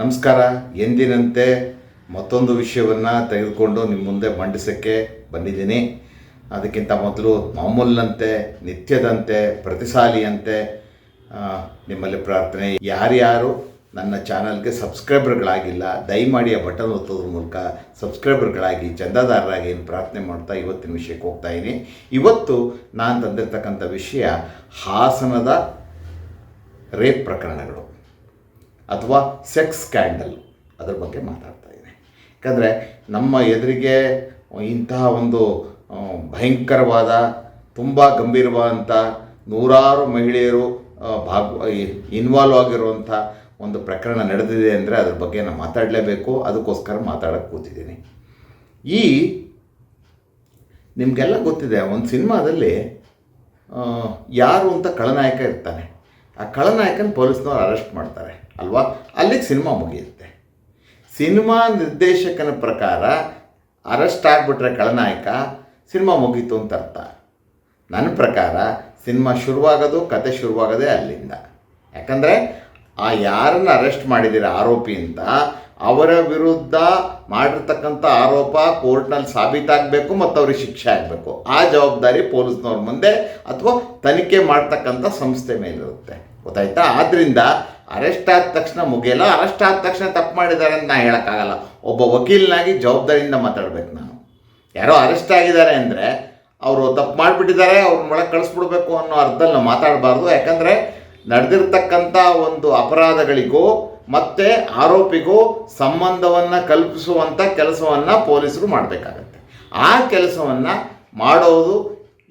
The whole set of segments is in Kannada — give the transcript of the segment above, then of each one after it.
ನಮಸ್ಕಾರ. ಎಂದಿನಂತೆ ಮತ್ತೊಂದು ವಿಷಯವನ್ನು ತೆಗೆದುಕೊಂಡು ನಿಮ್ಮ ಮುಂದೆ ಮಂಡಿಸೋಕ್ಕೆ ಬಂದಿದ್ದೀನಿ. ಅದಕ್ಕಿಂತ ಮೊದಲು ಮಾಮೂಲಿನಂತೆ, ನಿತ್ಯದಂತೆ, ಪ್ರತಿಸಾಲಿಯಂತೆ ನಿಮ್ಮಲ್ಲಿ ಪ್ರಾರ್ಥನೆ. ಯಾರ್ಯಾರು ನನ್ನ ಚಾನಲ್ಗೆ ಸಬ್ಸ್ಕ್ರೈಬರ್ಗಳಾಗಿಲ್ಲ, ದಯಮಾಡಿ ಆ ಬಟನ್ ಒತ್ತೋದ್ರ ಮೂಲಕ ಸಬ್ಸ್ಕ್ರೈಬರ್ಗಳಾಗಿ, ಚಂದಾದಾರರಾಗಿ ಏನು ಪ್ರಾರ್ಥನೆ ಮಾಡ್ತಾ ಇವತ್ತಿನ ವಿಷಯಕ್ಕೆ ಹೋಗ್ತಾ ಇದ್ದೀನಿ. ಇವತ್ತು ನಾನು ತಂದಿರ್ತಕ್ಕಂಥ ವಿಷಯ ಹಾಸನದ ರೇಪ್ ಪ್ರಕರಣಗಳು. ಅಥವಾ ಸೆಕ್ಸ್ ಸ್ಕ್ಯಾಂಡಲ್ ಅದರ ಬಗ್ಗೆ ಮಾತಾಡ್ತಾ ಇದ್ದೀನಿ. ಯಾಕಂದರೆ ನಮ್ಮ ಎದುರಿಗೆ ಇಂತಹ ಒಂದು ಭಯಂಕರವಾದ, ತುಂಬ ಗಂಭೀರವಾದಂಥ ನೂರಾರು ಮಹಿಳೆಯರು ಭಾಗ ಇನ್ವಾಲ್ವ್ ಆಗಿರುವಂಥ ಒಂದು ಪ್ರಕರಣ ನಡೆದಿದೆ ಅಂದರೆ ಅದ್ರ ಬಗ್ಗೆ ನಾನು ಮಾತಾಡಲೇಬೇಕು. ಅದಕ್ಕೋಸ್ಕರ ಮಾತಾಡೋಕ್ಕೆ ಕೂತಿದ್ದೀನಿ. ಈ ನಿಮಗೆಲ್ಲ ಗೊತ್ತಿದೆ, ಒಂದು ಸಿನಿಮಾದಲ್ಲಿ ಯಾರು ಅಂತ ಖಳನಾಯಕ ಇರ್ತಾನೆ. ಆ ಖಳನಾಯಕನ ಪೊಲೀಸ್ನವ್ರು ಅರೆಸ್ಟ್ ಮಾಡ್ತಾರೆ. ಅಲ್ವಾ? ಅಲ್ಲಿಗೆ ಸಿನಿಮಾ ಮುಗಿಯುತ್ತೆ. ಸಿನಿಮಾ ನಿರ್ದೇಶಕನ ಪ್ರಕಾರ ಅರೆಸ್ಟ್ ಆಗಿಬಿಟ್ರೆ ಖಳನಾಯಕ, ಸಿನಿಮಾ ಮುಗೀತು ಅಂತ ಅರ್ಥ. ನನ್ನ ಪ್ರಕಾರ ಸಿನಿಮಾ ಶುರುವಾಗೋದು, ಕತೆ ಶುರುವಾಗೋದೇ ಅಲ್ಲಿಂದ. ಯಾಕಂದರೆ ಆ ಯಾರನ್ನು ಅರೆಸ್ಟ್ ಮಾಡಿದ್ದೀರ ಆರೋಪಿ ಅಂತ ಅವರ ವಿರುದ್ಧ ಮಾಡಿರ್ತಕ್ಕಂಥ ಆರೋಪ ಕೋರ್ಟ್ನಲ್ಲಿ ಸಾಬೀತಾಗಬೇಕು ಮತ್ತು ಅವ್ರಿಗೆ ಶಿಕ್ಷೆ ಆಗಬೇಕು. ಆ ಜವಾಬ್ದಾರಿ ಪೊಲೀಸ್ನವ್ರ ಮುಂದೆ ಅಥವಾ ತನಿಖೆ ಮಾಡ್ತಕ್ಕಂಥ ಸಂಸ್ಥೆ ಮೇಲಿರುತ್ತೆ. ಗೊತ್ತಾಯ್ತಾ? ಆದ್ದರಿಂದ ಅರೆಸ್ಟ್ ಆದ ತಕ್ಷಣ ಮುಗಿಯಲ್ಲ ಅರೆಸ್ಟ್ ಆದ ತಕ್ಷಣ ತಪ್ಪು ಮಾಡಿದ್ದಾರೆ ಅಂತ ನಾನು ಹೇಳೋಕ್ಕಾಗಲ್ಲ. ಒಬ್ಬ ವಕೀಲನಾಗಿ ಜವಾಬ್ದಾರಿಯಿಂದ ಮಾತಾಡ್ಬೇಕು ನಾನು. ಯಾರೋ ಅರೆಸ್ಟ್ ಆಗಿದ್ದಾರೆ ಅಂದರೆ ಅವರು ತಪ್ಪು ಮಾಡಿಬಿಟ್ಟಿದ್ದಾರೆ, ಅವ್ರನ್ನ ಒಳಗೆ ಕಳಿಸ್ಬಿಡ್ಬೇಕು ಅನ್ನೋ ಅರ್ಥದಲ್ಲಿ ನಾವು ಮಾತಾಡಬಾರ್ದು. ಯಾಕಂದರೆ ನಡೆದಿರ್ತಕ್ಕಂಥ ಒಂದು ಅಪರಾಧಗಳಿಗೂ ಮತ್ತು ಆರೋಪಿಗೂ ಸಂಬಂಧವನ್ನು ಕಲ್ಪಿಸುವಂಥ ಕೆಲಸವನ್ನು ಪೊಲೀಸರು ಮಾಡಬೇಕಾಗತ್ತೆ. ಆ ಕೆಲಸವನ್ನು ಮಾಡೋದು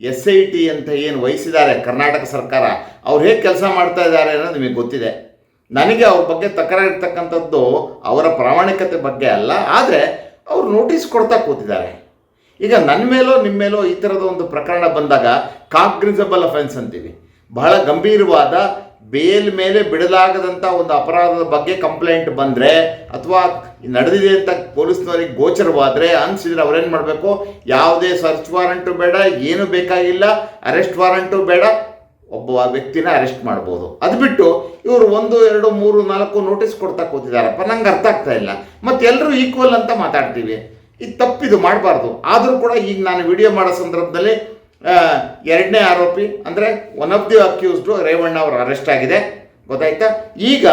ಎಸ್ ಐ ಟಿ ಅಂತ ಏನು ವಹಿಸಿದ್ದಾರೆ ಕರ್ನಾಟಕ ಸರ್ಕಾರ, ಅವ್ರು ಹೇಗೆ ಕೆಲಸ ಮಾಡ್ತಾ ಇದ್ದಾರೆ ಅನ್ನೋದು ನಿಮಗೆ ಗೊತ್ತಿದೆ. ನನಗೆ ಅವ್ರ ಬಗ್ಗೆ ತಕರಾರು ಇರ್ತಕ್ಕಂಥದ್ದು ಅವರ ಪ್ರಾಮಾಣಿಕತೆ ಬಗ್ಗೆ ಅಲ್ಲ, ಆದರೆ ಅವ್ರು ನೋಟಿಸ್ ಕೊಡ್ತಾ ಕೂತಿದ್ದಾರೆ. ಈಗ ನನ್ನ ಮೇಲೋ ನಿಮ್ಮ ಮೇಲೋ ಈ ಥರದ ಒಂದು ಪ್ರಕರಣ ಬಂದಾಗ ಕಾಗ್ನಿಸಬಲ್ ಅಫೆನ್ಸ್ ಅಂತೀವಿ. ಬಹಳ ಗಂಭೀರವಾದ, ಬೇಲ್ ಮೇಲೆ ಬಿಡಲಾಗದಂಥ ಒಂದು ಅಪರಾಧದ ಬಗ್ಗೆ ಕಂಪ್ಲೇಂಟ್ ಬಂದರೆ, ಅಥವಾ ನಡೆದಿದೆ ಅಂತ ಪೊಲೀಸ್ನವರಿಗೆ ಗೋಚರವಾದರೆ, ಅನಿಸಿದ್ರೆ ಅವ್ರೇನು ಮಾಡಬೇಕು? ಯಾವುದೇ ಸರ್ಚ್ ವಾರಂಟು ಬೇಡ, ಏನು ಬೇಕಾಗಿಲ್ಲ ಅರೆಸ್ಟ್ ವಾರಂಟು ಬೇಡ ಒಬ್ಬ ವ್ಯಕ್ತಿನ ಅರೆಸ್ಟ್ ಮಾಡ್ಬೋದು. ಅದು ಬಿಟ್ಟು ಇವರು ಒಂದು, ಎರಡು, ಮೂರು, ನಾಲ್ಕು ನೋಟಿಸ್ ಕೊಡ್ತಾ ಕೂತಿದಾರಪ್ಪ ನಂಗೆ ಅರ್ಥ ಆಗ್ತಾ ಇಲ್ಲ. ಮತ್ತೆ ಎಲ್ಲರೂ ಈಕ್ವಲ್ ಅಂತ ಮಾತಾಡ್ತೀವಿ. ಇದು ತಪ್ಪಿದು ಮಾಡಬಾರ್ದು. ಆದರೂ ಕೂಡ ಈಗ ನಾನು ವಿಡಿಯೋ ಮಾಡೋ ಸಂದರ್ಭದಲ್ಲಿ ಎರಡನೇ ಆರೋಪಿ, ಅಂದರೆ one of the accused Revanna ಅವರು ಅರೆಸ್ಟ್ ಆಗಿದೆ. ಗೊತ್ತಾಯ್ತಾ? ಈಗ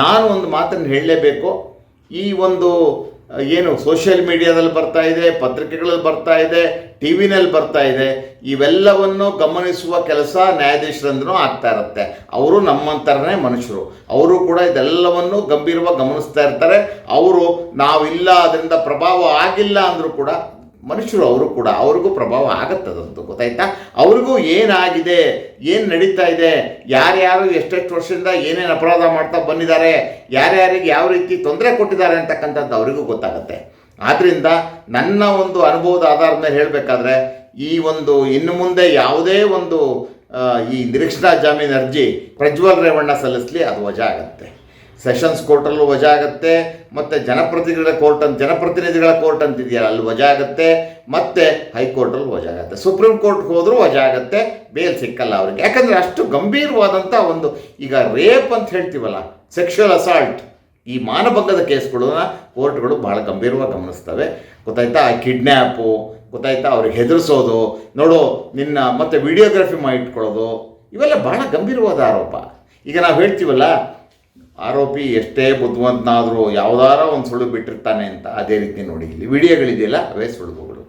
ನಾನು ಒಂದು ಮಾತನ್ನು ಹೇಳಲೇಬೇಕು. ಈ ಒಂದು ಏನು ಸೋಷಿಯಲ್ ಮೀಡಿಯಾದಲ್ಲಿ ಬರ್ತಾ ಇದೆ, ಪತ್ರಿಕೆಗಳಲ್ಲಿ ಬರ್ತಾ ಇದೆ ಟಿ ವಿನಲ್ಲಿ ಬರ್ತಾ ಇದೆ, ಇವೆಲ್ಲವನ್ನು ಗಮನಿಸುವ ಕೆಲಸ ನ್ಯಾಯಾಧೀಶರಂದ್ರೂ ಆಗ್ತಾ ಇರುತ್ತೆ. ಅವರು ನಮ್ಮಂತರನೇ ಮನುಷ್ಯರು. ಅವರು ಕೂಡ ಇದೆಲ್ಲವನ್ನು ಗಂಭೀರವಾಗಿ ಗಮನಿಸ್ತಾ ಇರ್ತಾರೆ. ಅವರು ನಾವಿಲ್ಲ, ಅದರಿಂದ ಪ್ರಭಾವ ಆಗಿಲ್ಲ ಅಂದರೂ ಕೂಡ ಮನುಷ್ಯರು ಅವರು ಕೂಡ ಅವ್ರಿಗೂ ಪ್ರಭಾವ ಆಗುತ್ತದಂತೂ ಗೊತ್ತಾಯ್ತಾ? ಅವ್ರಿಗೂ ಏನಾಗಿದೆ? ಏನು ನಡೀತಾ ಇದೆ? ಯಾರ್ಯಾರು ಎಷ್ಟೆಷ್ಟು ವರ್ಷದಿಂದ ಏನೇನು ಅಪರಾಧ ಮಾಡ್ತಾ ಬಂದಿದ್ದಾರೆ? ಯಾರ್ಯಾರಿಗೆ ಯಾವ ರೀತಿ ತೊಂದರೆ ಕೊಟ್ಟಿದ್ದಾರೆ ಅಂತಕ್ಕಂಥದ್ದು ಅವರಿಗೂ ಗೊತ್ತಾಗುತ್ತೆ. ಆದ್ದರಿಂದ ನನ್ನ ಒಂದು ಅನುಭವದ ಆಧಾರದ ಮೇಲೆ ಹೇಳಬೇಕಾದ್ರೆ, ಈ ಒಂದು ಇನ್ನು ಮುಂದೆ ಯಾವುದೇ ಒಂದು ಈ ನಿರೀಕ್ಷಣಾ ಜಾಮೀನು ಅರ್ಜಿ ಪ್ರಜ್ವಲ್ ರೇವಣ್ಣ ಸಲ್ಲಿಸಲಿ ಅದು ವಜಾ ಆಗತ್ತೆ. ಸೆಷನ್ಸ್ ಕೋರ್ಟಲ್ಲೂ ವಜಾ ಆಗುತ್ತೆ ಮತ್ತು ಜನಪ್ರತಿನಿಧಿಗಳ ಕೋರ್ಟ್ ಅಂತ, ಜನಪ್ರತಿನಿಧಿಗಳ ಕೋರ್ಟ್ ಅಂತ ಇದೆಯಲ್ಲ ಅಲ್ಲಿ ವಜಾ ಆಗುತ್ತೆ ಮತ್ತು ಹೈಕೋರ್ಟಲ್ಲಿ ವಜಾ ಆಗುತ್ತೆ ಸುಪ್ರೀಂ ಕೋರ್ಟ್ಗೆ ಹೋದರೂ ವಜಾ ಆಗುತ್ತೆ ಬೇಲ್ ಸಿಕ್ಕಲ್ಲ ಅವ್ರಿಗೆ. ಯಾಕಂದರೆ ಅಷ್ಟು ಗಂಭೀರವಾದಂಥ ಒಂದು, ಈಗ ರೇಪ್ ಅಂತ ಹೇಳ್ತೀವಲ್ಲ ಸೆಕ್ಷುವಲ್ ಅಸಾಲ್ಟ್, ಈ ಮಾನಭಂಗದ ಕೇಸ್ಗಳನ್ನ ಕೋರ್ಟ್ಗಳು ಭಾಳ ಗಂಭೀರವಾಗಿ ಗಮನಿಸ್ತವೆ. ಗೊತ್ತಾಯ್ತಾ? ಕಿಡ್ನ್ಯಾಪು ಗೊತ್ತಾಯ್ತಾ? ಅವ್ರಿಗೆ ಹೆದರಿಸೋದು, ನೋಡು, ನಿನ್ನ ಮತ್ತು ವಿಡಿಯೋಗ್ರಫಿ ಮಾಡಿ ಇಟ್ಕೊಳ್ಳೋದು ಇವೆಲ್ಲ ಭಾಳ ಗಂಭೀರವಾದ ಆರೋಪ. ಈಗ ನಾವು ಹೇಳ್ತೀವಲ್ಲ ಆರೋಪಿ ಎಷ್ಟೇ ಬುದ್ಧಿವಂತನಾದರೂ ಯಾವುದಾರ ಒಂದು ಸುಳ್ಳು ಬಿಟ್ಟಿರ್ತಾನೆ ಅಂತ ಅದೇ ರೀತಿ ನೋಡಿ ಇಲ್ಲಿ ವಿಡಿಯೋಗಳಿದೆಯಲ್ಲ, ಅವೇ ಸುಳ್ಳುಗಳು.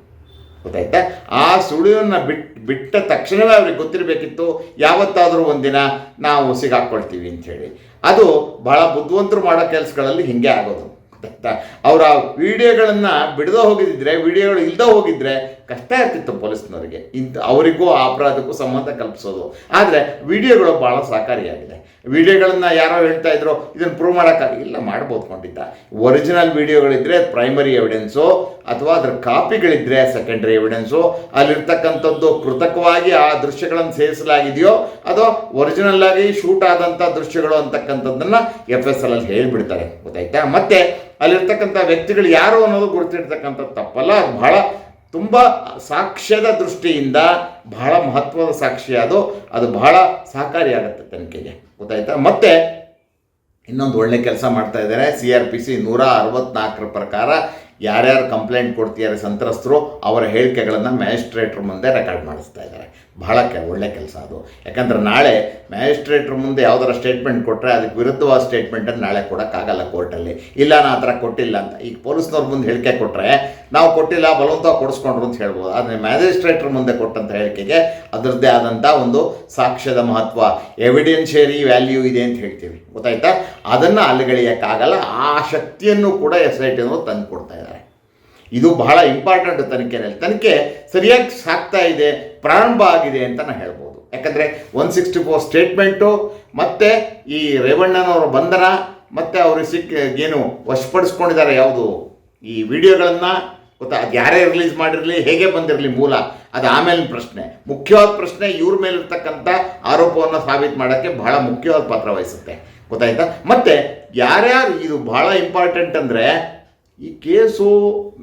ಗೊತ್ತಾಯ್ತಾ? ಆ ಸುಳಿವನ್ನು ಬಿಟ್ಟು ಬಿಟ್ಟ ತಕ್ಷಣವೇ ಅವ್ರಿಗೆ ಗೊತ್ತಿರಬೇಕಿತ್ತು, ಯಾವತ್ತಾದರೂ ಒಂದಿನ ನಾವು ಸಿಗಾಕ್ಕೊಳ್ತೀವಿ ಅಂಥೇಳಿ ಅದು ಭಾಳ ಬುದ್ಧಿವಂತರು ಮಾಡೋ ಕೆಲಸಗಳಲ್ಲಿ ಹಿಂಗೆ ಆಗೋದು. ಗೊತ್ತಾಯ್ತಾ? ಅವರ ವಿಡಿಯೋಗಳನ್ನು ಬಿಡದೇ ಹೋಗಿದ್ದಿದ್ರೆ, ವಿಡಿಯೋಗಳು ಇಲ್ಲದೆ ಹೋಗಿದ್ರೆ ಕಷ್ಟ ಇರ್ತಿತ್ತು ಪೊಲೀಸ್ನವರಿಗೆ. ಇಂಥ ಅವರಿಗೂ ಆ ಅಪರಾಧಕ್ಕೂ ಸಂಬಂಧ ಕಲ್ಪಿಸೋದು. ಆದರೆ ವಿಡಿಯೋಗಳು ಭಾಳ ಸಹಕಾರಿಯಾಗಿದೆ. ವಿಡಿಯೋಗಳನ್ನು ಯಾರೋ ಹೇಳ್ತಾ ಇದ್ರು, ಇದನ್ನು ಪ್ರೂವ್ ಮಾಡೋಕ್ಕಾಗಿ ಇಲ್ಲ, ಮಾಡ್ಬೋದು ಖಂಡಿತ. ಒರಿಜಿನಲ್ ವಿಡಿಯೋಗಳಿದ್ದರೆ ಪ್ರೈಮರಿ ಎವಿಡೆನ್ಸು ಅಥವಾ ಅದರ ಕಾಪಿಗಳಿದ್ದರೆ ಸೆಕೆಂಡರಿ ಎವಿಡೆನ್ಸು ಅಲ್ಲಿರ್ತಕ್ಕಂಥದ್ದು ಕೃತಕವಾಗಿ ಆ ದೃಶ್ಯಗಳನ್ನು ಸೇರಿಸಲಾಗಿದೆಯೋ, ಅಥವಾ ಒರಿಜಿನಲ್ ಆಗಿ ಶೂಟ್ ಆದಂಥ ದೃಶ್ಯಗಳು ಅಂತಕ್ಕಂಥದ್ದನ್ನು ಎಫ್ ಎಸ್ ಎಲ್ ಅಲ್ಲಿ ಹೇಳಿಬಿಡ್ತಾರೆ. ಗೊತ್ತಾಯ್ತಾ? ಮತ್ತೆ ಅಲ್ಲಿರ್ತಕ್ಕಂಥ ವ್ಯಕ್ತಿಗಳು ಯಾರು ಅನ್ನೋದು ಗುರುತಿರ್ತಕ್ಕಂಥ ತಪ್ಪಲ್ಲ, ಅದು ಬಹಳ ತುಂಬ ಸಾಕ್ಷ್ಯದ ದೃಷ್ಟಿಯಿಂದ ಬಹಳ ಮಹತ್ವದ ಸಾಕ್ಷಿ ಅದು. ಅದು ಬಹಳ ಸಹಕಾರಿಯಾಗುತ್ತೆ ತನಿಖೆಗೆ. ಗೊತ್ತಾಯ್ತಾ? ಮತ್ತೆ ಇನ್ನೊಂದು ಒಳ್ಳೆ ಕೆಲಸ ಮಾಡ್ತಾ ಇದ್ದಾರೆ. ಸಿ ಆರ್ ಪಿ ಸಿ ನೂರ ಅರವತ್ತ್ನಾಲ್ಕರ ಪ್ರಕಾರ ಯಾರ್ಯಾರು ಕಂಪ್ಲೇಂಟ್ ಕೊಡ್ತಿದ್ದಾರೆ ಸಂತ್ರಸ್ತರು, ಅವರ ಹೇಳಿಕೆಗಳನ್ನು ಮ್ಯಾಜಿಸ್ಟ್ರೇಟ್ರ ಮುಂದೆ ರೆಕಾರ್ಡ್ ಮಾಡಿಸ್ತಾ ಇದ್ದಾರೆ. ಬಹಳ ಕೆ, ಒಳ್ಳೆ ಕೆಲಸ ಅದು. ಯಾಕಂದರೆ ನಾಳೆ ಮ್ಯಾಜಿಸ್ಟ್ರೇಟ್ರ ಮುಂದೆ ಯಾವ್ದಾರ ಸ್ಟೇಟ್ಮೆಂಟ್ ಕೊಟ್ಟರೆ ಅದಕ್ಕೆ ವಿರುದ್ಧವಾದ ಸ್ಟೇಟ್ಮೆಂಟನ್ನು ನಾಳೆ ಕೊಡೋಕ್ಕಾಗಲ್ಲ ಕೋರ್ಟಲ್ಲಿ ಇಲ್ಲ ನಾ ಆ ಥರ ಕೊಟ್ಟಿಲ್ಲ ಅಂತ. ಈಗ ಪೊಲೀಸ್ನವ್ರ ಮುಂದೆ ಹೇಳಿಕೆ ಕೊಟ್ಟರೆ ನಾವು ಕೊಟ್ಟಿಲ್ಲ, ಬಲವಂತ ಕೊಡಿಸ್ಕೊಂಡ್ರು ಅಂತ ಹೇಳ್ಬೋದು. ಆದರೆ ಮ್ಯಾಜಿಸ್ಟ್ರೇಟ್ರ ಮುಂದೆ ಕೊಟ್ಟಂಥ ಹೇಳಿಕೆಗೆ ಅದರದ್ದೇ ಆದಂಥ ಒಂದು ಸಾಕ್ಷ್ಯದ ಮಹತ್ವ. ಎವಿಡೆನ್ಷಿಯರಿ ವ್ಯಾಲ್ಯೂ ಇದೆ ಅಂತ ಹೇಳ್ತೀವಿ. ಗೊತ್ತಾಯ್ತಾ? ಅದನ್ನು ಅಲ್ಲಿಗಳಿಯೋಕ್ಕಾಗಲ್ಲ. ಆ ಶಕ್ತಿಯನ್ನು ಕೂಡ ಎಸ್ ಐ ಟಿನವರು ತಂದು ಕೊಡ್ತಾ ಇದ್ದಾರೆ. ಇದು ಬಹಳ ಇಂಪಾರ್ಟೆಂಟ್ ತನಿಖೆಯಲ್ಲಿ ತನಿಖೆ ಸರಿಯಾಗಿ ಸಾಗ್ತಾ ಇದೆ, ಪ್ರಾರಂಭ ಆಗಿದೆ ಅಂತ ನಾನು ಹೇಳ್ಬೋದು. ಯಾಕಂದರೆ ಒನ್ ಸಿಕ್ಸ್ಟಿ ಫೋರ್ ಸ್ಟೇಟ್ಮೆಂಟು ಮತ್ತು ಈ ರೇವಣ್ಣನವರ ಬಂಧನ, ಮತ್ತು ಅವರು ಸಿಕ್ಕ ಏನು ವಶಪಡಿಸ್ಕೊಂಡಿದ್ದಾರೆ ಯಾವುದು? ಈ ವಿಡಿಯೋಗಳನ್ನು ಗೊತ್ತಾ? ಅದು ಯಾರೇ ರಿಲೀಸ್ ಮಾಡಿರಲಿ, ಹೇಗೆ ಬಂದಿರಲಿ ಮೂಲ? ಅದು ಆಮೇಲಿನ ಪ್ರಶ್ನೆ. ಮುಖ್ಯವಾದ ಪ್ರಶ್ನೆ ಇವ್ರ ಮೇಲಿರ್ತಕ್ಕಂಥ ಆರೋಪವನ್ನು ಸಾಬೀತು ಮಾಡೋಕ್ಕೆ ಬಹಳ ಮುಖ್ಯವಾದ ಪಾತ್ರ ವಹಿಸುತ್ತೆ. ಗೊತ್ತಾಯ್ತಾ? ಮತ್ತು ಯಾರ್ಯಾರು ಇದು ಬಹಳ ಇಂಪಾರ್ಟೆಂಟ್ ಅಂದರೆ ಈ ಕೇಸು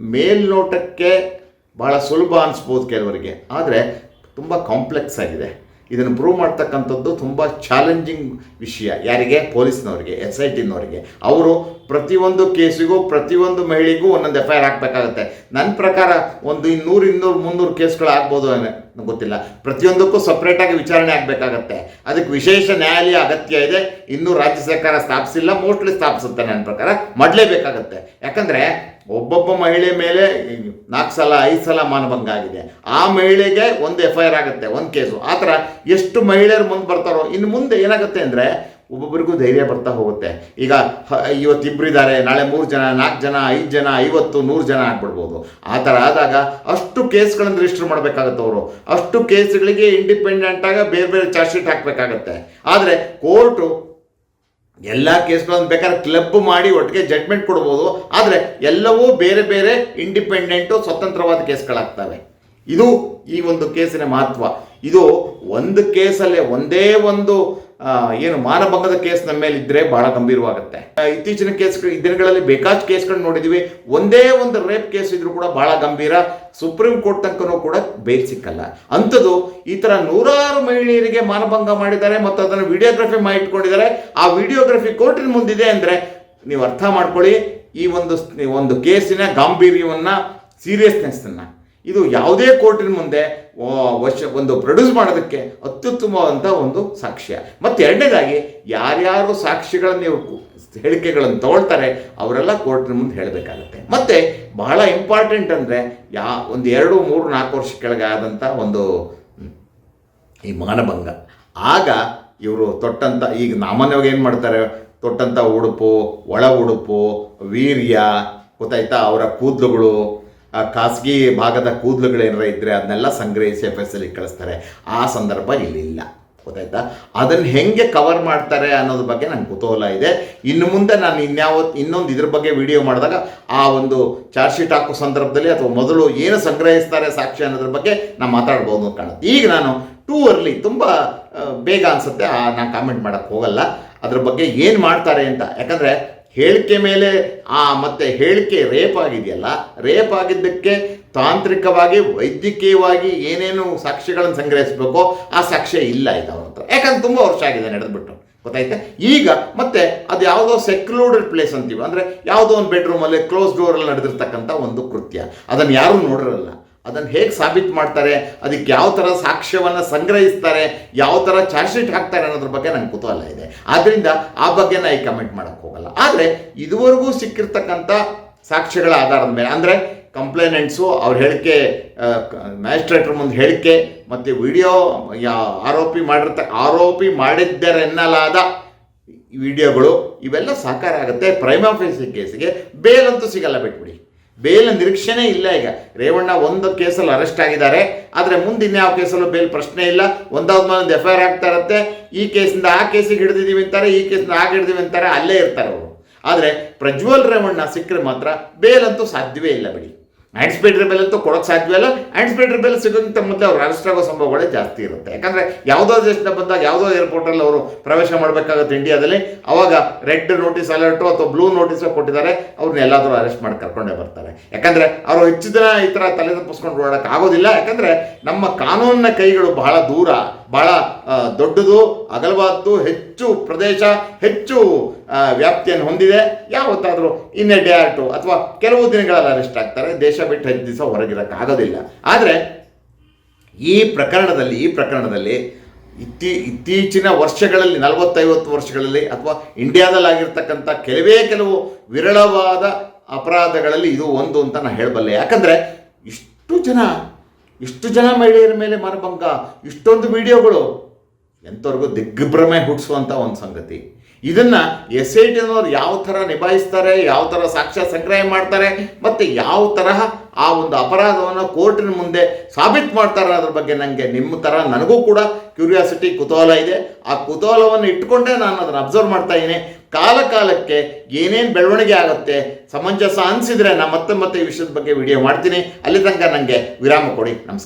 ಮೇಲ್ನೋಟಕ್ಕೆ ಬಹಳ ಸುಲಭ ಅನಿಸ್ಬೋದು ಕೆಲವರಿಗೆ. ಆದರೆ ತುಂಬ ಕಾಂಪ್ಲೆಕ್ಸ್ ಆಗಿದೆ. ಇದನ್ನು ಪ್ರೂವ್ ಮಾಡ್ತಕ್ಕಂಥದ್ದು ತುಂಬ ಚಾಲೆಂಜಿಂಗ್ ವಿಷಯ. ಯಾರಿಗೆ? ಪೊಲೀಸ್ನವರಿಗೆ, ಎಸ್ ಐ ಟಿನವರಿಗೆ ಅವರು ಪ್ರತಿಯೊಂದು ಕೇಸಿಗೂ, ಪ್ರತಿಯೊಂದು ಮಹಿಳೆಗೂ ಒಂದೊಂದು ಎಫ್ ಐ ಆರ್ ಹಾಕಬೇಕಾಗತ್ತೆ. ನನ್ನ ಪ್ರಕಾರ ಒಂದು ಇನ್ನೂರು ಇನ್ನೂರು, ಮುನ್ನೂರು ಕೇಸ್ಗಳು ಆಗ್ಬೋದು ಅನ್ನೋ- ಗೊತ್ತಿಲ್ಲ. ಪ್ರತಿಯೊಂದಕ್ಕೂ ಸಪ್ರೇಟಾಗಿ ವಿಚಾರಣೆ ಆಗಬೇಕಾಗತ್ತೆ. ಅದಕ್ಕೆ ವಿಶೇಷ ನ್ಯಾಯಾಲಯ ಅಗತ್ಯ ಇದೆ. ಇನ್ನೂ ರಾಜ್ಯ ಸರ್ಕಾರ ಸ್ಥಾಪಿಸಿಲ್ಲ ಮೋಸ್ಟ್ಲಿ ಸ್ಥಾಪಿಸುತ್ತೆ ನನ್ನ ಪ್ರಕಾರ. ಮಾಡಲೇಬೇಕಾಗತ್ತೆ. ಯಾಕಂದರೆ ಒಬ್ಬೊಬ್ಬ ಮಹಿಳೆ ಮೇಲೆ ನಾಲ್ಕು ಸಲ, ಐದು ಸಲ ಮಾನಭಂಗ ಆಗಿದೆ. ಆ ಮಹಿಳೆಗೆ ಒಂದು ಎಫ್ ಐ ಆರ್ ಆಗುತ್ತೆ, ಒಂದು ಕೇಸು. ಆ ಥರ ಎಷ್ಟು ಮಹಿಳೆಯರು ಮುಂದೆ ಬರ್ತಾರೋ, ಇನ್ನು ಮುಂದೆ ಏನಾಗುತ್ತೆ ಅಂದರೆ ಒಬ್ಬೊಬ್ಬರಿಗೂ ಧೈರ್ಯ ಬರ್ತಾ ಹೋಗುತ್ತೆ. ಈಗ ಇವತ್ತು ಇಬ್ರು ಇದ್ದಾರೆ, ನಾಳೆ ಮೂರು ಜನ, ನಾಲ್ಕು ಜನ, ಐದು ಜನ, ಐವತ್ತು, ನೂರು ಜನ ಆಗ್ಬಿಡ್ಬೋದು. ಆ ಥರ ಆದಾಗ ಅಷ್ಟು ಕೇಸ್ಗಳನ್ನು ರಿಜಿಸ್ಟರ್ ಮಾಡಬೇಕಾಗತ್ತೆ ಅವರು. ಅಷ್ಟು ಕೇಸ್ಗಳಿಗೆ ಇಂಡಿಪೆಂಡೆಂಟಾಗ ಬೇರೆ ಬೇರೆ ಚಾರ್ಜ್ ಶೀಟ್ ಹಾಕಬೇಕಾಗತ್ತೆ. ಆದರೆ ಕೋರ್ಟು ಎಲ್ಲ ಕೇಸ್ಗಳನ್ನು ಬೇಕಾದ್ರೆ ಕ್ಲಬ್ ಮಾಡಿ ಒಟ್ಟಿಗೆ ಜಡ್ಮೆಂಟ್ ಕೊಡ್ಬೋದು. ಆದರೆ ಎಲ್ಲವೂ ಬೇರೆ ಬೇರೆ ಇಂಡಿಪೆಂಡೆಂಟು ಸ್ವತಂತ್ರವಾದ ಕೇಸ್ಗಳಾಗ್ತವೆ. ಇದು ಈ ಒಂದು ಕೇಸಿನ ಮಹತ್ವ. ಇದು ಒಂದು ಕೇಸಲ್ಲೇ ಒಂದೇ ಒಂದು ಏನು ಮಾನಭಂಗದ ಕೇಸ್ ನಮ್ಮ ಮೇಲೆ ಇದ್ರೆ ಬಹಳ ಗಂಭೀರವಾಗುತ್ತೆ. ಇತ್ತೀಚಿನ ಕೇಸ್ಗಳು, ಈ ದಿನಗಳಲ್ಲಿ ಬೇಕಾದ ಕೇಸ್ಗಳನ್ನ ನೋಡಿದೀವಿ. ಒಂದೇ ಒಂದು ರೇಪ್ ಕೇಸ್ ಇದ್ರೂ ಕೂಡ ಬಹಳ ಗಂಭೀರ. ಸುಪ್ರೀಂ ಕೋರ್ಟ್ ತನಕನೂ ಕೂಡ ಬೇಲ್ ಸಿಕ್ಕಲ್ಲ. ಅಂಥದ್ದು ಈ ಥರ ನೂರಾರು ಮಹಿಳೆಯರಿಗೆ ಮಾನಭಂಗ ಮಾಡಿದ್ದಾರೆ ಮತ್ತು ಅದನ್ನು ವಿಡಿಯೋಗ್ರಫಿ ಮಾಡಿ ಇಟ್ಕೊಂಡಿದ್ದಾರೆ. ಆ ವಿಡಿಯೋಗ್ರಫಿ ಕೋರ್ಟಿನ ಮುಂದಿದೆ ಅಂದರೆ ನೀವು ಅರ್ಥ ಮಾಡ್ಕೊಳ್ಳಿ, ಈ ಒಂದು ಒಂದು ಕೇಸಿನ ಗಾಂಭೀರ್ಯವನ್ನು, ಸೀರಿಯಸ್ನೆಸ್ಸನ್ನು. ಇದು ಯಾವುದೇ ಕೋರ್ಟಿನ ಮುಂದೆ ವರ್ಷ ಒಂದು ಪ್ರೊಡ್ಯೂಸ್ ಮಾಡೋದಕ್ಕೆ ಅತ್ಯುತ್ತಮವಾದಂಥ ಒಂದು ಸಾಕ್ಷ್ಯ. ಮತ್ತು ಎರಡನೇದಾಗಿ, ಯಾರ್ಯಾರು ಸಾಕ್ಷಿಗಳನ್ನು ನೀವು ಹೇಳಿಕೆಗಳನ್ನು ತಗೊಳ್ತಾರೆ, ಅವರೆಲ್ಲ ಕೋರ್ಟಿನ ಮುಂದೆ ಹೇಳಬೇಕಾಗತ್ತೆ. ಮತ್ತು ಬಹಳ ಇಂಪಾರ್ಟೆಂಟ್ ಅಂದರೆ, ಯಾ, ಒಂದು ಎರಡು, ಮೂರು, ನಾಲ್ಕು ವರ್ಷ ಕೆಳಗೆ ಆದಂಥ ಒಂದು ಈ ಮಾನಭಂಗ. ಆಗ ಇವರು ತೊಟ್ಟಂಥ ಈಗ ಸಾಮಾನ್ಯವಾಗಿ ಏನು ಮಾಡ್ತಾರೆ ತೊಟ್ಟಂಥ ಉಡುಪು, ಒಳ ಉಡುಪು, ವೀರ್ಯ, ಗೊತ್ತಾಯ್ತಾ, ಅವರ ಕೂದಲುಗಳು ಖಾಸಗಿ ಭಾಗದ ಕೂದಲುಗಳು ಏನಾರ ಇದ್ದರೆ ಅದನ್ನೆಲ್ಲ ಸಂಗ್ರಹಿಸಿ ಎಫ್ ಎಸ್ ಕಳಿಸ್ತಾರೆ. ಆ ಸಂದರ್ಭ ಇಲ್ಲಿಲ್ಲ. ಗೊತ್ತಾಯ್ತಾ? ಅದನ್ನು ಹೆಂಗೆ ಕವರ್ ಮಾಡ್ತಾರೆ ಅನ್ನೋದ್ರ ಬಗ್ಗೆ ನಂಗೆ ಕುತೂಹಲ ಇದೆ. ಇನ್ನು ಮುಂದೆ ನಾನು ಇನ್ಯಾವ ಇನ್ನೊಂದು ಇದ್ರ ಬಗ್ಗೆ ವಿಡಿಯೋ ಮಾಡಿದಾಗ ಆ ಒಂದು ಚಾರ್ಜ್ ಶೀಟ್ ಹಾಕೋ ಸಂದರ್ಭದಲ್ಲಿ ಅಥವಾ ಮೊದಲು ಏನು ಸಂಗ್ರಹಿಸ್ತಾರೆ ಸಾಕ್ಷಿ ಅನ್ನೋದ್ರ ಬಗ್ಗೆ ನಾನು ಮಾತಾಡ್ಬೋದು ಅಂತ ಕಾಣುತ್ತೆ. ಈಗ ನಾನು ಟೂ ಅರ್ಲಿ ತುಂಬ ಬೇಗ ಅನಿಸುತ್ತೆ. ನಾನು ಕಾಮೆಂಟ್ ಮಾಡೋಕ್ಕೆ ಹೋಗಲ್ಲ. ಅದ್ರ ಬಗ್ಗೆ ಏನು ಮಾಡ್ತಾರೆ ಅಂತ. ಯಾಕಂದರೆ ಹೇಳಿಕೆ ಮೇಲೆ, ಆ ಮತ್ತೆ ಹೇಳಿಕೆ ರೇಪ್ ಆಗಿದೆಯಲ್ಲ, ರೇಪ್ ಆಗಿದ್ದಕ್ಕೆ ತಾಂತ್ರಿಕವಾಗಿ, ವೈದ್ಯಕೀಯವಾಗಿ ಏನೇನು ಸಾಕ್ಷಿಗಳನ್ನು ಸಂಗ್ರಹಿಸಬೇಕೋ ಆ ಸಾಕ್ಷ್ಯ ಇಲ್ಲ ಇದು ಅವ್ರ ಹತ್ರ. ಯಾಕಂದ್ರೆ ತುಂಬ ವರ್ಷ ಆಗಿದೆ ನಡೆದ್ಬಿಟ್ಟು. ಗೊತ್ತಾಯ್ತಾ? ಈಗ ಮತ್ತೆ ಅದು ಯಾವುದೋ ಸೆಕ್ಲೂಡೆಡ್ ಪ್ಲೇಸ್ ಅಂತೀವಿ. ಅಂದರೆ ಯಾವುದೋ ಒಂದು ಬೆಡ್ರೂಮಲ್ಲಿ ಕ್ಲೋಸ್ ಡೋರಲ್ಲಿ ನಡೆದಿರ್ತಕ್ಕಂಥ ಒಂದು ಕೃತ್ಯ. ಅದನ್ನು ಯಾರೂ ನೋಡಿರಲ್ಲ. ಅದನ್ನು ಹೇಗೆ ಸಾಬೀತು ಮಾಡ್ತಾರೆ, ಅದಕ್ಕೆ ಯಾವ ಥರ ಸಾಕ್ಷ್ಯವನ್ನು ಸಂಗ್ರಹಿಸ್ತಾರೆ, ಯಾವ ಥರ ಚಾರ್ಜ್ ಹಾಕ್ತಾರೆ ಅನ್ನೋದ್ರ ಬಗ್ಗೆ ನನಗೆ ಕುತೂಹಲ ಇದೆ. ಆದ್ದರಿಂದ ಆ ಬಗ್ಗೆ ನಾನು ಈ ಕಮೆಂಟ್ ಮಾಡೋಕ್ಕೆ ಹೋಗಲ್ಲ. ಆದರೆ ಇದುವರೆಗೂ ಸಿಕ್ಕಿರ್ತಕ್ಕಂಥ ಸಾಕ್ಷ್ಯಗಳ ಆಧಾರದ ಮೇಲೆ, ಅಂದರೆ ಕಂಪ್ಲೇನೆಂಟ್ಸು ಅವ್ರ ಹೇಳಿಕೆ ಮ್ಯಾಜಿಸ್ಟ್ರೇಟ್ರ ಮುಂದೆ ಹೇಳಿಕೆ, ಮತ್ತು ವಿಡಿಯೋ, ಯಾ, ಆರೋಪಿ ಮಾಡಿರ್ತ, ಆರೋಪಿ ಮಾಡಿದ್ದರೆನ್ನಲಾದ ವಿಡಿಯೋಗಳು, ಇವೆಲ್ಲ ಸಾಕಾರ ಆಗುತ್ತೆ. ಪ್ರೈಮ್ ಆಫೀಸ್ ಕೇಸಿಗೆ ಬೇಲಂತೂ ಸಿಗಲ್ಲ ಬಿಟ್ಬಿಡಿ. ಬೇಲ್ ನಿರೀಕ್ಷೆನೇ ಇಲ್ಲ ಈಗ. ರೇವಣ್ಣ ಒಂದು ಕೇಸಲ್ಲಿ ಅರೆಸ್ಟ್ ಆಗಿದ್ದಾರೆ. ಆದರೆ ಮುಂದೆ ಇನ್ಯಾವ ಕೇಸಲ್ಲೂ ಬೇಲ್ ಪ್ರಶ್ನೆ ಇಲ್ಲ. ಒಂದಾದ ಮೇಲೆ ಎಫ್ ಐ ಆರ್ ಆಗ್ತಾ ಇರುತ್ತೆ. ಈ ಕೇಸಿಂದ ಆ ಕೇಸಿಗೆ ಹಿಡಿದಿದ್ದೀವಿ ಅಂತಾರೆ, ಈ ಕೇಸಿಂದ ಆಗ ಹಿಡಿದೀವಿ ಅಂತಾರೆ, ಅಲ್ಲೇ ಇರ್ತಾರೆ ಅವರು. ಆದರೆ ಪ್ರಜ್ವಲ್ ರೇವಣ್ಣ ಸಿಕ್ಕರೆ ಮಾತ್ರ ಬೇಲ್ ಅಂತೂ ಸಾಧ್ಯವೇ ಇಲ್ಲ ಬಿಡಿ. ಆ್ಯಂಟಿಸಿಪೇಟರಿ ಬೆಲೆ ಅಂತೂ ಕೊಡೋಕ್ಕೆ ಸಾಧ್ಯವೇ ಇಲ್ಲ. ಆ್ಯಂಟಿಸಿಪೇಟರಿ ಬೆಲೆ ಸಿಗೋಕ್ಕಿಂತ ಮೊದಲು ಅವ್ರು ಅರೆಸ್ಟ್ ಆಗೋ ಸಂಭವಗಳೇ ಜಾಸ್ತಿ ಇರುತ್ತೆ. ಯಾಕಂದರೆ ಯಾವುದೋ ದೇಶದಿಂದ ಬಂದಾಗ ಯಾವುದೋ ಏರ್ಪೋರ್ಟಲ್ಲಿ ಅವರು ಪ್ರವೇಶ ಮಾಡಬೇಕಾಗುತ್ತೆ ಇಂಡಿಯಾದಲ್ಲಿ ಅವಾಗ ರೆಡ್ ನೋಟಿಸ್ ಅಲರ್ಟು ಅಥವಾ ಬ್ಲೂ ನೋಟಿಸ್ ಕೊಟ್ಟಿದ್ದಾರೆ. ಅವ್ರನ್ನ ಎಲ್ಲಾದರೂ ಅರೆಸ್ಟ್ ಮಾಡಿ ಕರ್ಕೊಂಡೇ ಬರ್ತಾರೆ. ಯಾಕಂದರೆ ಅವರು ಹೆಚ್ಚು ದಿನ ಈ ಥರ ತಲೆ ತಪ್ಪಿಸ್ಕೊಂಡು ಓಡಾಡಕ್ಕೆ ಆಗೋದಿಲ್ಲ. ಯಾಕಂದರೆ ನಮ್ಮ ಕಾನೂನಿನ ಕೈಗಳು ಬಹಳ ದೂರ, ಬಹಳ ದೊಡ್ಡದು, ಅಗಲವಾದ್ದು, ಹೆಚ್ಚು ಹೆಚ್ಚು ಪ್ರದೇಶ, ಹೆಚ್ಚು ವ್ಯಾಪ್ತಿಯನ್ನು ಹೊಂದಿದೆ. ಯಾವತ್ತಾದರೂ ಇನ್ನೇ ಡೇ ಅಥವಾ ಕೆಲವು ದಿನಗಳಲ್ಲಿ ಅರೆಸ್ಟ್ ಆಗ್ತಾರೆ. ದೇಶ ಬಿಟ್ಟು ಹತ್ತು ದಿವಸ ಹೊರಗಿರೋಕ್ಕಾಗೋದಿಲ್ಲ ಆದರೆ ಈ ಪ್ರಕರಣದಲ್ಲಿ ಈ ಪ್ರಕರಣದಲ್ಲಿ ಇತ್ತೀ, ಇತ್ತೀಚಿನ ವರ್ಷಗಳಲ್ಲಿ, ನಲವತ್ತೈವತ್ತು ವರ್ಷಗಳಲ್ಲಿ ಅಥವಾ ಇಂಡಿಯಾದಲ್ಲಾಗಿರ್ತಕ್ಕಂಥ ಕೆಲವೇ ಕೆಲವು ವಿರಳವಾದ ಅಪರಾಧಗಳಲ್ಲಿ ಇದು ಒಂದು ಅಂತ ನಾನು ಹೇಳಬಲ್ಲೆ. ಯಾಕಂದರೆ ಇಷ್ಟು ಜನ ಇಷ್ಟು ಜನ ಮಹಿಳೆಯರ ಮೇಲೆ ಮನಭಂಗ, ಇಷ್ಟೊಂದು ವಿಡಿಯೋಗಳು ಎಂಥವ್ರಿಗೂ ದಿಗ್ಭ್ರಮೆ ಹುಟ್ಟಿಸುವಂಥ ಒಂದು ಸಂಗತಿ. ಇದನ್ನ ಎಸ್ ಐ ಟಿನವ್ರು ಯಾವ ಥರ ನಿಭಾಯಿಸ್ತಾರೆ, ಯಾವ ಥರ ಸಾಕ್ಷ್ಯ ಸಂಗ್ರಹ ಮಾಡ್ತಾರೆ, ಮತ್ತು ಯಾವ ತರಹ ಆ ಒಂದು ಅಪರಾಧವನ್ನು ಕೋರ್ಟಿನ ಮುಂದೆ ಸಾಬೀತು ಮಾಡ್ತಾರೆ ಅದ್ರ ಬಗ್ಗೆ ನನಗೆ ನಿಮ್ಮ ಥರ ನನಗೂ ಕೂಡ ಕ್ಯೂರಿಯಾಸಿಟಿ, ಕುತೂಹಲ ಇದೆ. ಆ ಕುತೂಹಲವನ್ನು ಇಟ್ಕೊಂಡೇ ನಾನು ಅದನ್ನು ಅಬ್ಸರ್ವ್ ಮಾಡ್ತಾ ಇದ್ದೀನಿ. ಕಾಲ ಕಾಲಕ್ಕೆ ಏನೇನು ಬೆಳವಣಿಗೆ ಆಗುತ್ತೆ, ಸಮಂಜಸ ಅನಿಸಿದರೆ ನಾನು ಮತ್ತೆ ಮತ್ತೆ ಈ ವಿಷಯದ ಬಗ್ಗೆ ವಿಡಿಯೋ ಮಾಡ್ತೀನಿ. ಅಲ್ಲಿ ತನಕ ನನಗೆ ವಿರಾಮ ಕೊಡಿ. ನಮಸ್ಕಾರ.